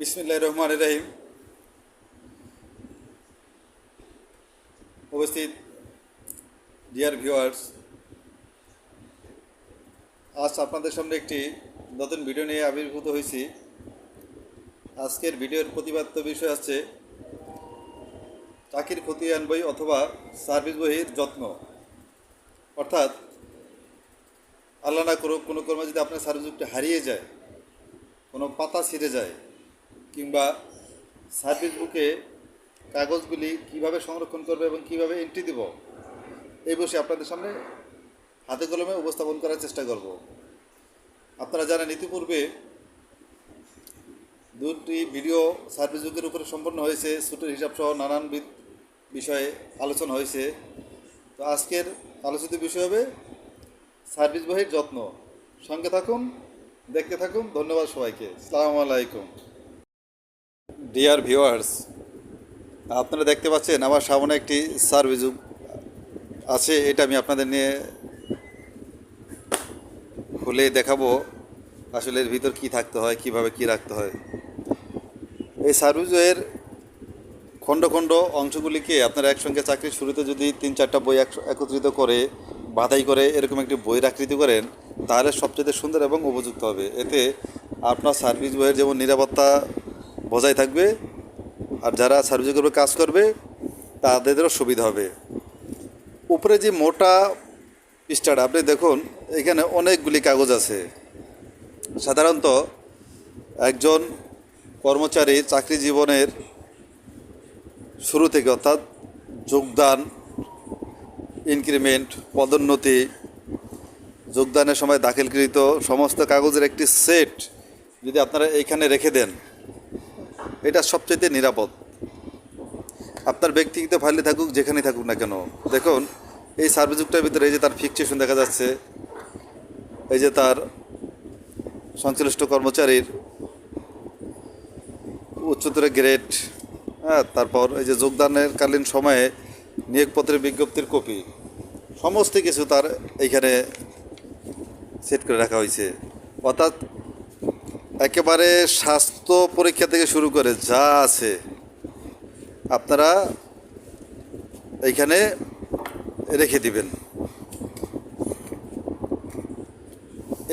বিসমিল্লাহ রহমান রহিম। উপস্থিত dear viewers, আজ আপনাদের সামনে একটি নতুন ভিডিও নিয়ে আবির্ভূত হয়েছি। আজকের ভিডিওর প্রতিপাদ্য বিষয় আছে চাকির খতিয়ান বই অথবা সার্ভিস বইয়ের যত্ন। অর্থাৎ আল্লাহ না করুক, কোনো কর্মে যদি আপনার সার্ভিস বুকটা হারিয়ে যায়, কোনো পাতা ছিঁড়ে যায় কিংবা সার্ভিস বুকে কাগজগুলি কীভাবে সংরক্ষণ করবে এবং কীভাবে এন্ট্রি দেব, এই বসে আপনাদের সামনে হাতে কলমে উপস্থাপন করার চেষ্টা করব। আপনারা জানেন, ইতিপূর্বে দুটি ভিডিও সার্ভিস বুকের উপরে সম্পন্ন হয়েছে, সুটের হিসাব সহ নানান বিষয়ে আলোচনা হয়েছে। তো আজকের আলোচিত বিষয় হবে সার্ভিস বহির যত্ন। সঙ্গে থাকুন, দেখতে থাকুন। ধন্যবাদ সবাইকে। সালামু আলাইকুম। ডিয়ার ভিউয়ার্স আপনারা দেখতে পাচ্ছেন আমার সামনে একটি সার্ভিস আছে, এটা আমি আপনাদের নিয়ে খুলে দেখাবো আসলে এর ভিতর কি থাকতে হয়, কীভাবে কি রাখতে হয়। এই সার্ভিসের খণ্ড খণ্ড অংশগুলিকে আপনারা একসঙ্গে চাকরির শুরুতে যদি তিন চারটা বই একত্রিত করে, বাধাই করে এরকম একটি বইয়ের আকৃতি করেন, তাহলে সবচেয়ে সুন্দর এবং উপযুক্ত হবে। এতে আপনার সার্ভিস বইয়ের যেমন নিরাপত্তা বজায় থাকবে। আর যারা সার্ভিসের উপর কাজ করবে, তাদেরও সুবিধা হবে। উপরে যে মোটা পৃষ্ঠাটা আপনি দেখুন, এখানে অনেকগুলি কাগজ আছে। সাধারণত একজন কর্মচারী চাকরি জীবনের শুরু থেকে অর্থাৎ যোগদান ইনক্রিমেন্ট পদোন্নতি, যোগদানের সময় দাখিলকৃত সমস্ত কাগজের একটি সেট যদি আপনারা এইখানে রেখে দেন এটা সবচেয়ে নিরাপদ। আপনার ব্যক্তিগত ফাইলে থাকুক, যেখানেই থাকুক না কেন। দেখুন, এই সার্ভিসবুকটার ভিতরে এই যে তার ফিক্সেশন দেখা যাচ্ছে, এই যে তার সংশ্লিষ্ট কর্মচারীর উচ্চতর গ্রেড হ্যাঁ তারপর এই যে যোগদানের কালীন সময়ে নিয়োগপত্রের বিজ্ঞপ্তির কপি সমস্ত কিছু তার এইখানে সেট করে রাখা হয়েছে। অর্থাৎ একেবারে স্বাস্থ্য পরীক্ষা থেকে শুরু করে যা আছে। আপনারা এইখানে রেখে দিবেন।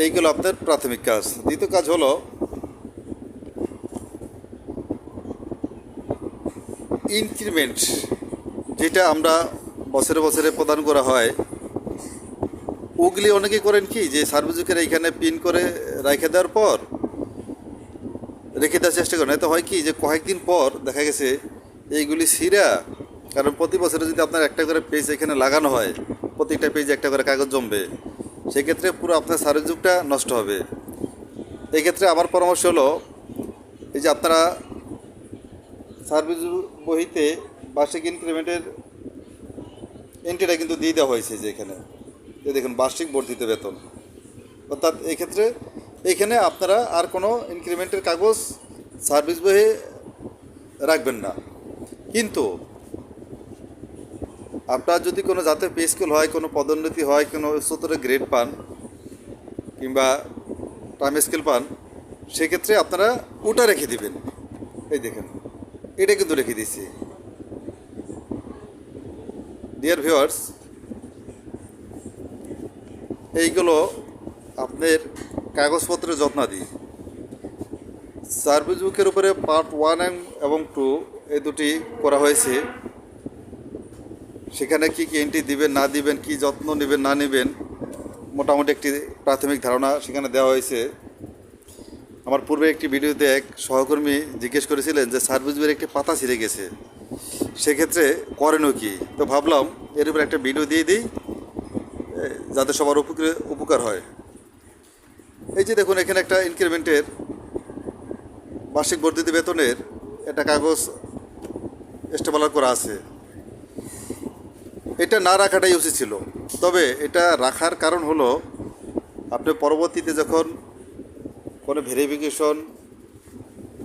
এইগুলো আপনার প্রাথমিক কাজ। দ্বিতীয় কাজ হলো, ইনক্রিমেন্ট যেটা আমরা বছরে বছরে প্রদান করা হয়, ওগুলি অনেকে করেন কি, যে সার্ভিসুকের এইখানে পিন করে রেখে দেওয়ার পর রেখে দেওয়ার চেষ্টা করেন এতে হয় কি যে কয়েকদিন পর দেখা গেছে এইগুলি সিরা কারণ প্রতি বছরে যদি আপনার একটা করে পেজ এখানে লাগানো হয়, প্রত্যেকটা পেজে একটা করে কাগজ জমবে, সেক্ষেত্রে পুরো আপনার সার্ভিসুকটা নষ্ট হবে। এই ক্ষেত্রে আমার পরামর্শ হলো, এই যে আপনারা সার্ভিস বহিতে বার্ষিক ইনক্রিমেন্টের এন্ট্রিটা কিন্তু দিয়ে দেওয়া হয়েছে যে এখানে। এই দেখুন, বার্ষিক বর্ধিত বেতন। অর্থাৎ এই এইখানে আপনারা আর কোনো ইনক্রিমেন্টের কাগজ সার্ভিস বইয়ে রাখবেন না। কিন্তু আপনার যদি কোনো জাতীয় পে স্কুল হয়, কোনো পদোন্নতি হয়, কোনো উচ্চতর গ্রেড পান কিংবা টাইম স্কেল পান, সেক্ষেত্রে আপনারা ওটা রেখে দিবেন। এই দেখেন, এটা কিন্তু রেখে দিয়েছি। ডিয়ার ভিউয়ার্স এইগুলো আপনার কাগজপত্রের যত্নাদি সার্ভিস বুকের উপরে পার্ট ওয়ান এবং টু এই দুটি করা হয়েছে। সেখানে কি কি এন্ট্রি দিবেন, না দিবেন, কি যত্ন নেবেন, না নেবেন, মোটামুটি একটি প্রাথমিক ধারণা সেখানে দেওয়া হয়েছে। আমার পূর্বে একটি ভিডিওতে এক সহকর্মী জিজ্ঞেস করেছিলেন যে সার্ভিস বইয়ের একটি পাতা ছিঁড়ে গেছে, সেক্ষেত্রে করেনও কি? তো ভাবলাম, এর উপর একটা ভিডিও দিয়ে দিই যাতে সবার উপকার হয়। এই যে দেখুন, এখানে একটা ইনক্রিমেন্টের বার্ষিক বর্ধিত বেতনের একটা কাগজ স্টেবলার করা আছে। এটা না রাখাটাই উচিত ছিল। তবে এটা রাখার কারণ হলো, আপনি পরবর্তীতে যখন কোনো ভেরিফিকেশন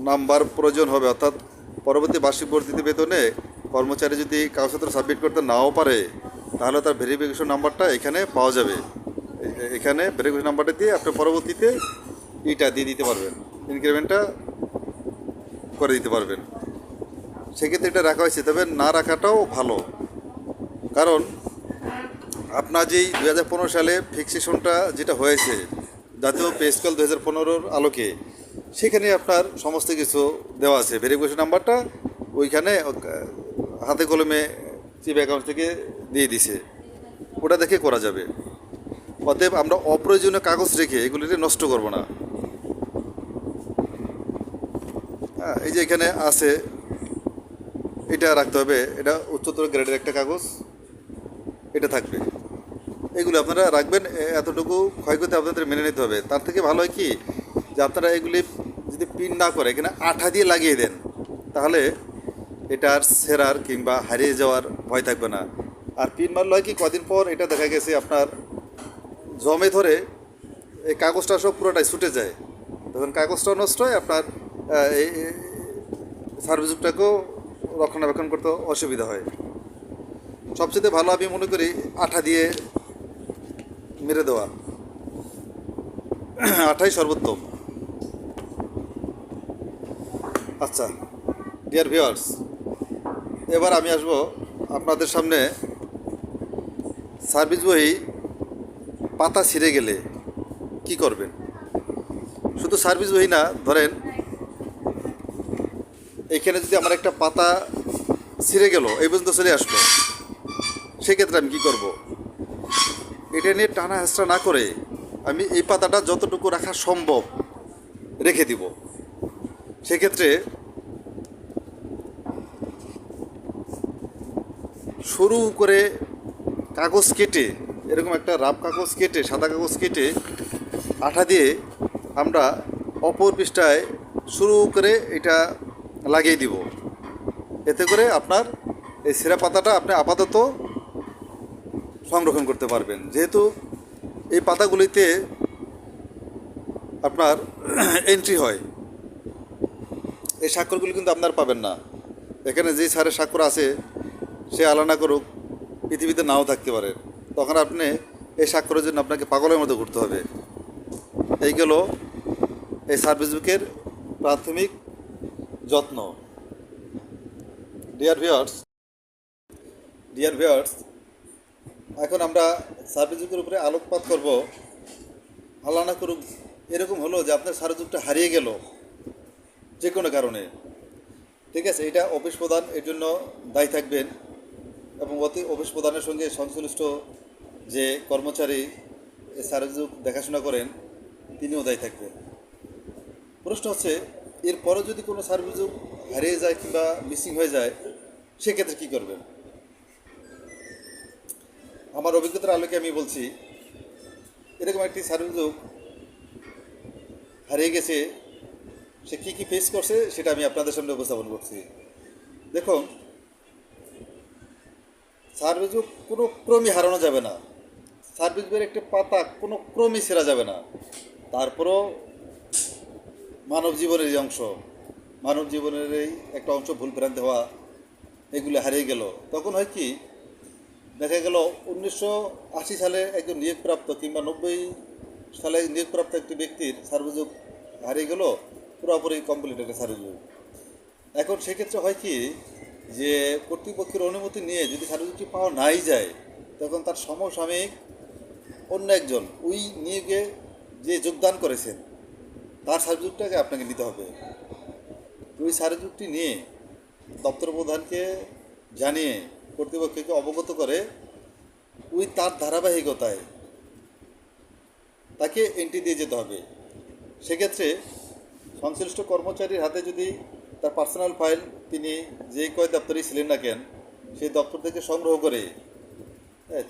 নাম্বার প্রয়োজন হবে, অর্থাৎ পরবর্তী বার্ষিক বর্ধিত বেতনে কর্মচারী যদি কাগজপত্র সাবমিট করতে নাও পারে, তাহলে তার ভেরিফিকেশন নাম্বারটা এখানে পাওয়া যাবে। এখানে ভেরিফিকেশন নাম্বারটা দিয়ে আপনি পরবর্তীতে ইটা দিয়ে দিতে পারবেন। ইনক্রিমেন্টটা করে দিতে পারবেন। সেক্ষেত্রে এটা রাখা হয়েছে। তবে না রাখাটাও ভালো। কারণ আপনার যেই দু হাজার পনেরো সালে ফিক্সেশনটা যেটা হয়েছে, জাতীয় পে স্কেল দু হাজার পনেরোর আলোকে, সেখানে আপনার সমস্ত কিছু দেওয়া আছে। ভেরিফিকেশন নাম্বারটা ওইখানে হাতে কলমে চিপ অ্যাকাউন্ট থেকে দিয়ে দিছে। ওটা দেখে করা যাবে। অতএব আমরা অপ্রয়োজনীয় কাগজ রেখে এগুলিকে নষ্ট করব না। হ্যাঁ, এই যে এখানে আছে এটা রাখতে হবে এটা উচ্চতর গ্রেডের একটা কাগজ এটা থাকবে। এগুলো আপনারা রাখবেন এতটুকু ক্ষয়ক্ষতি আপনাদের মেনে নিতে হবে। তার থেকে ভালো হয় কি যে আপনারা এগুলি যদি পিন না করে এখানে আঠা দিয়ে লাগিয়ে দেন তাহলে এটার সেরার কিংবা হারিয়ে যাওয়ার ভয় থাকবে না। আর পিন মারলে হয় কি কদিন পর এটা দেখা গেছে আপনার জমে ধরে এই কাগজটা সব পুরোটাই ছুটে যায়। তখন কাগজটাও নষ্ট হয়, আপনার এই সার্ভিসটাকেও রক্ষণাবেক্ষণ করতে অসুবিধা হয়। সবচেয়ে ভালো আমি মনে করি আঠা দিয়ে মেরে দেওয়া। আঠাই সর্বোত্তম। আচ্ছা ডিয়ার ভিউয়ার্স এবার আমি আসব আপনাদের সামনে সার্ভিস বই পাতা ছিঁড়ে গেলে কি করবেন? শুধু সার্ভিস বই না, ধরেন এখানে যদি আমার একটা পাতা ছিঁড়ে গেল, এই পর্যন্ত চলে আসলো, সেক্ষেত্রে আমি কী করব? এটা নিয়ে টানা হেঁচড়া না করে আমি এই পাতাটা যতটুকু রাখা সম্ভব রেখে দিব। সেক্ষেত্রে সরু করে কাগজ কেটে এরকম একটা রাব কাগজ কেটে, সাদা কাগজ কেটে আঠা দিয়ে আমরা অপর পৃষ্ঠায় শুরু করে এটা লাগিয়ে দিব। এতে করে আপনার এই সিরা পাতাটা আপনি আপাতত সংরক্ষণ করতে পারবেন। যেহেতু এই পাতাগুলিতে আপনার এন্ট্রি হয়, এই স্বাক্ষরগুলি কিন্তু আপনার পাবেন না। এখানে যে সারের স্বাক্ষর আছে, সে আলাদা করুক, পৃথিবীতে নাও থাকতে পারে। তখন আপনি এই স্বাক্ষরের জন্য আপনাকে পাগলের মতো ঘুরতে হবে। এই গেল এই সার্ভিস বুকের প্রাথমিক যত্ন। ডিয়ার ভিউয়ার্স ডিয়ার ভিউয়ার্স এখন আমরা সার্ভিস বুকের উপরে আলোকপাত করব। আল্লাহ না করুক, এরকম হলো যে আপনার সার্ভিসবুকটা হারিয়ে গেল যে কোনো কারণে। ঠিক আছে, এটা অফিস প্রধান এর জন্য দায়ী থাকবেন এবং অতি অফিস প্রধানের সঙ্গে সংশ্লিষ্ট যে কর্মচারী এই সার্ভিসবুক দেখাশোনা করেন, তিনিও দায়ী থাকবেন। প্রশ্ন হচ্ছে এরপরে যদি কোনো সার্ভিসবুক হারিয়ে যায় কিংবা মিসিং হয়ে যায়, সেক্ষেত্রে কী করবেন? আমার অভিজ্ঞতার আলোকে আমি বলছি, এরকম একটি সার্ভিসবুক হারিয়ে গেছে, সে কী কী ফেস করছে সেটা আমি আপনাদের সামনে উপস্থাপন করছি। দেখুন সার্ভিস বুক কোনো ক্রমই হারানো যাবে না। সার্ভিস বুকের একটি পাতা কোনো ক্রমই ছেঁড়া যাবে না। তারপরও মানব জীবনের এই অংশ, মানব জীবনের এই একটা অংশ ভুল ভ্রান্তি হওয়া, এগুলো হারিয়ে গেল। তখন হয় কি, দেখা গেল উনিশশো আশি সালে একজন নিয়োগপ্রাপ্ত কিংবা নব্বই সালে নিয়োগপ্রাপ্ত একটি ব্যক্তির সার্ভিসবুক হারিয়ে গেল, পুরোপুরি কমপ্লিট একটা সার্ভিসবুক এখন সেক্ষেত্রে হয় কি, যে কর্তৃপক্ষের অনুমতি নিয়ে যদি সার্ভিসবুকটি পাওয়া নাই যায়, তখন তার সমসাময়িক অন্য একজন, ওই নিয়োগে যে যোগদান করেছেন, তার সার্ভিসবুকটাকে আপনাকে নিতে হবে। ওই সার্ভিসবুকটি নিয়ে দপ্তর প্রধানকে জানিয়ে কর্তৃপক্ষকে অবগত করে ওই তার ধারাবাহিকতায় তাকে এন্ট্রি দিয়ে যেতে হবে। সেক্ষেত্রে সংশ্লিষ্ট কর্মচারীর হাতে যদি তার পার্সোনাল ফাইল তিনি যে কয় দপ্তরেই ছিলেন না কেন, সেই দপ্তর থেকে সংগ্রহ করে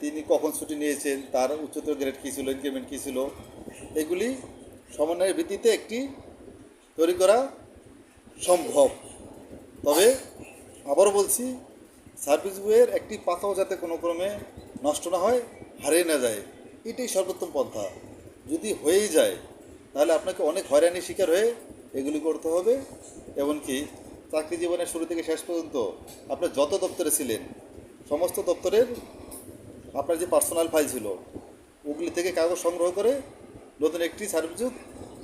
তিনি কখন ছুটি নিয়েছেন, তার উচ্চতর গ্রেড কী ছিল ইনক্রিমেন্ট কী ছিল, এগুলি সমন্বয়ের ভিত্তিতে একটি তৈরি করা সম্ভব। তবে আবারও বলছি, সার্ভিস বইয়ের একটি পাতাও যাতে কোনো ক্রমে নষ্ট না হয়, হারিয়ে না যায়, এটাই সর্বোত্তম পন্থা। যদি হয়েই যায়, তাহলে আপনাকে অনেক হয়রানির শিকার হয়ে এগুলি করতে হবে, এমনকি চাকরি জীবনের শুরু থেকে শেষ পর্যন্ত আপনার যত দপ্তরে ছিলেন, সমস্ত দপ্তরের আপনার যে পার্সোনাল ফাইল ছিল, ওগুলি থেকে কাগজ সংগ্রহ করে নতুন একটি সার্ভিস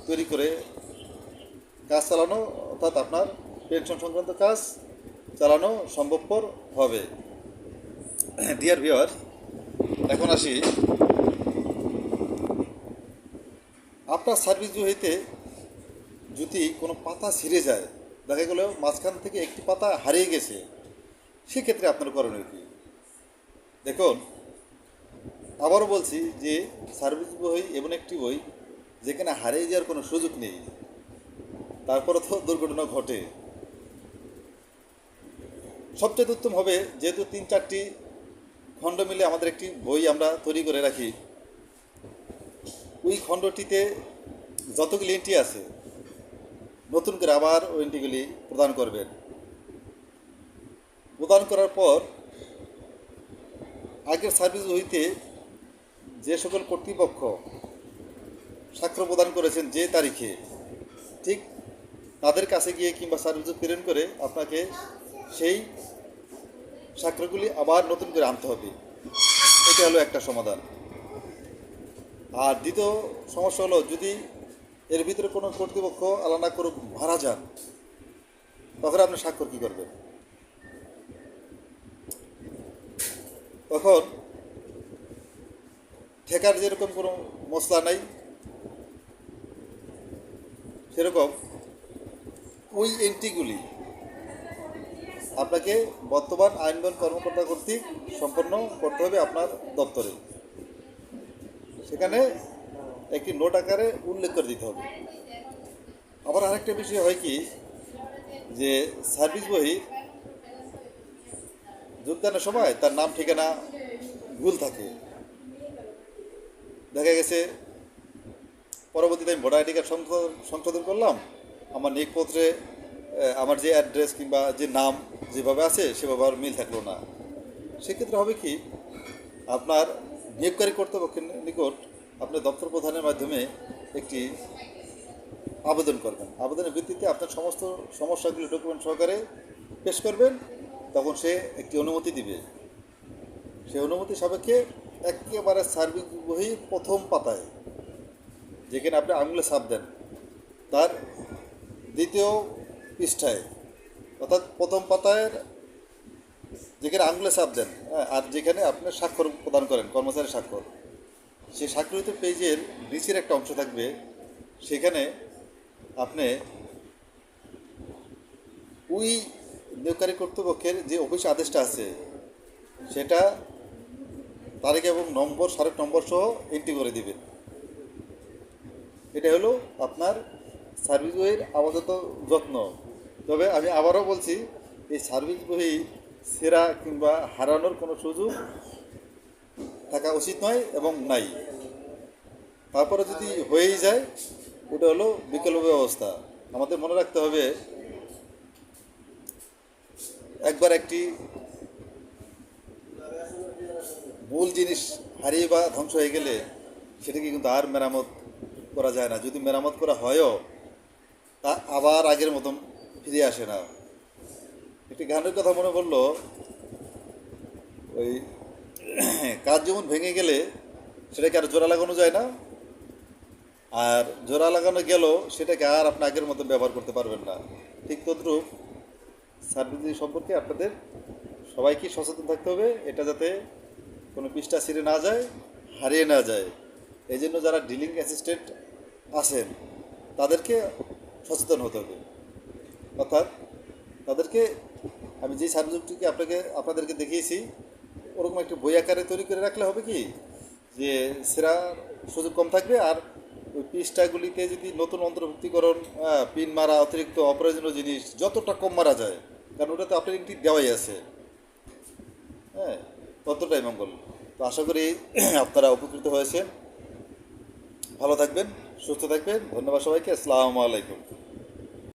তৈরি করে কাজ চালানো, অর্থাৎ আপনার পেনশন সংক্রান্ত কাজ চালানো সম্ভবপর হবে। ডিয়ার ভিওয়ার এখন আসি। আপনার সার্ভিস হইতে যদি কোনো পাতা ছিঁড়ে যায়, দেখা গেল মাঝখান থেকে একটি পাতা হারিয়ে গেছে, সেক্ষেত্রে আপনার করণীয় কী? দেখুন আবারও বলছি যে সার্ভিস বই এমন একটি বই যেখানে হারিয়ে যাওয়ার কোনো সুযোগ নেই। তারপরে তো দুর্ঘটনা ঘটে। সবচেয়ে উত্তম হবে যেহেতু তিন চারটি খণ্ড মিলে আমাদের একটি বই আমরা তৈরি করে রাখি। ওই খণ্ডটিতে যতগুলি এন্ট্রি আছে, নতুন করে আবার ওই এন্ট্রিগুলি প্রদান করবেন। প্রদান করার পর আগের সার্ভিস হইতে যে সকল কর্তৃপক্ষ স্বাক্ষর প্রদান করেছেন যে তারিখে, ঠিক তাদের কাছে গিয়ে কিংবা সার্ভিস প্রেরণ করে আপনাকে সেই স্বাক্ষরগুলি আবার নতুন করে আনতে হবে। এটা হলো একটা সমাধান। আর দ্বিতীয় সমস্যা হলো, যদি এর ভিতরে কোনো কর্তৃপক্ষ আলাদা করে মারা যান, তখন আপনি স্বাক্ষর কী করবেন? তখন ঠেকার যেরকম কোনো মশলা নাই, সেরকম ওই এন্ট্রিগুলি আপনাকে বর্তমান আইনবান কর্মকর্তা কর্তৃক সম্পন্ন করতে হবে আপনার দপ্তরে। সেখানে একটি নোট আকারে উল্লেখ করে দিতে হবে। আবার আরেকটা বিষয় হয় কি, যে সার্ভিস বই যোগদানের সময় তার নাম, ঠিকানা ভুল থাকে। দেখা গেছে, পরবর্তীতে আমি ভোটার আইডি কার্ড সংশোধন করলাম। আমার নিয়োগপত্রে আমার যে অ্যাড্রেস কিংবা যে নাম যেভাবে আছে, সেভাবে আর মিল থাকল না। সেক্ষেত্রে হবে কি, আপনার নিয়োগকারী কর্তৃপক্ষের নিকট আপনি দপ্তর প্রধানের মাধ্যমে একটি আবেদন করবেন। আবেদনের ভিত্তিতে আপনার সমস্ত সমস্যাগুলি ডকুমেন্ট সহকারে পেশ করবেন, তখন সে একটি অনুমতি দিবে। সেই অনুমতি সাপেক্ষে একেবারে সার্বিক বহি প্রথম পাতায় যেখানে আপনি আঙুলে ছাপ দেন তার দ্বিতীয় পৃষ্ঠায় অর্থাৎ প্রথম পাতায় যেখানে আঙুলে ছাপ দেন হ্যাঁ, আর যেখানে আপনি স্বাক্ষর প্রদান করেন কর্মচারী স্বাক্ষর সেই স্বাক্ষরিত পেজের নিচের একটা অংশ থাকবে সেখানে আপনি ওই নিয়োগকারী কর্তৃপক্ষের যে অফিস আদেশটা আছে সেটা তারিখ এবং নম্বর সারেক নম্বর সহ এন্ট্রি করে দিবেন এটা হলো আপনার সার্ভিস বইয়ের আপাতত যত্ন। তবে আমি আবারও বলছি, এই সার্ভিস বই সেরা কিংবা হারানোর কোনো সুযোগ থাকা উচিত নয় এবং নাই। তারপরে যদি হয়েই যায়, ওটা হলো বিকল্প ব্যবস্থা। আমাদের মনে রাখতে হবে, একবার একটি মূল জিনিস হারিয়ে বা ধ্বংস হয়ে গেলে সেটাকে কিন্তু আর মেরামত করা যায় না। যদি মেরামত করা হয়ও, তা আবার আগের মতন ফিরে আসে না। একটি গানের কথা মনে পড়ল, ওই কাজ যেমন ভেঙে গেলে সেটাকে আর জোড়া লাগানো যায় না। আর জোড়া লাগানো গেল সেটাকে আর আপনি আগের মতো ব্যবহার করতে পারবেন না। ঠিক তদ্রূপ সার্ভিস সম্পর্কে আপনাদের সবাইকে সচেতন থাকতে হবে। এটা যাতে কোনো পৃষ্ঠা ছিঁড়ে না যায়, হারিয়ে না যায়। এই জন্য যারা ডিলিং অ্যাসিস্ট্যান্ট আছেন, তাদেরকে সচেতন হতে হবে। অর্থাৎ তাদেরকে, আমি যে সাবজেক্টটিকে আপনাকে, আপনাদেরকে দেখিয়েছি, ওরকম একটা বই আকারে তৈরি করে রাখলে হবে কি? যে সেরা সুযোগ কম থাকবে আর ওই পৃষ্ঠাগুলিতে যদি নতুন অন্তর্ভুক্তিকরণ পিন মারা, অতিরিক্ত অপ্রয়োজনীয় জিনিস, যতটা কম মারা যায়, কারণ ওটা তো আপনার একটি দেওয়াই আছে। হ্যাঁ ততটাই মঙ্গল। তো আশা করি আপনারা উপকৃত হয়েছেন। ভালো থাকবেন সুস্থ থাকবেন। ধন্যবাদ সবাইকে। আসসালামু আলাইকুম।